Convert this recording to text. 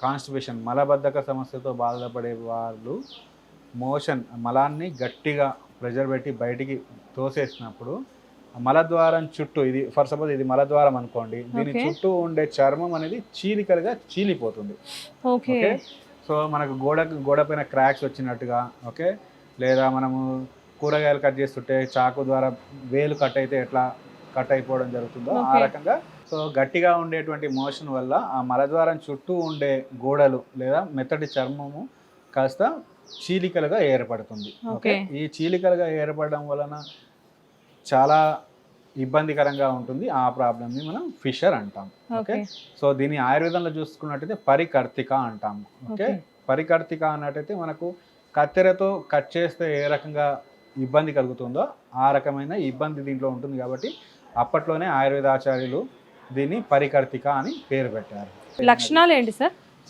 Constipation మలబద్ధక సమస్యతో బాధపడే వాళ్ళు మోషన్ మలాన్ని గట్టిగా ప్రెషర్ పెట్టి బయటికి తోసేసినప్పుడు మలద్వారం చుట్టూ ఇది ఫర్ సపోజ్ ఇది మలద్వారం అనుకోండి దీని. చుట్టూ ఉండే చర్మం అనేది చీలికలుగా చీలిపోతుంది ఓకే సో మనకు గోడ గోడ పైన క్రాక్స్ వచ్చినట్టుగా ఓకే లేదా మనము కూరగాయలు కట్ చేస్తుంటే చాకు ద్వారా వేలు కట్ అయితే ఎట్లా కట్ అయిపోవడం జరుగుతుందో ఆ. రకంగా సో గట్టిగా ఉండేటువంటి మోషన్ వల్ల ఆ మలద్వారం చుట్టూ ఉండే గోడలు లేదా మెత్తటి చర్మము కాస్త చీలికలుగా ఏర్పడుతుంది. ఓకే. ఈ చీలికలుగా ఏర్పడడం వలన చాలా ఇబ్బందికరంగా ఉంటుంది. ఆ ప్రాబ్లమ్ని మనం ఫిషర్ అంటాం. ఓకే? సో దీన్ని ఆయుర్వేదంలో చూసుకున్నట్టయితే పరికర్తిక అంటాం. ఓకే. పరికర్తిక అన్నట్టయితే మనకు కత్తెరతో కట్ చేస్తే ఏ రకంగా ఇబ్బంది కలుగుతుందో ఆ రకమైన ఇబ్బంది దీంట్లో ఉంటుంది కాబట్టి అప్పట్లోనే ఆయుర్వేద ఆచార్యులు దీన్ని పరికర్తిక అని పేరు పెట్టారు. లక్షణాలు ఏంటి సార్?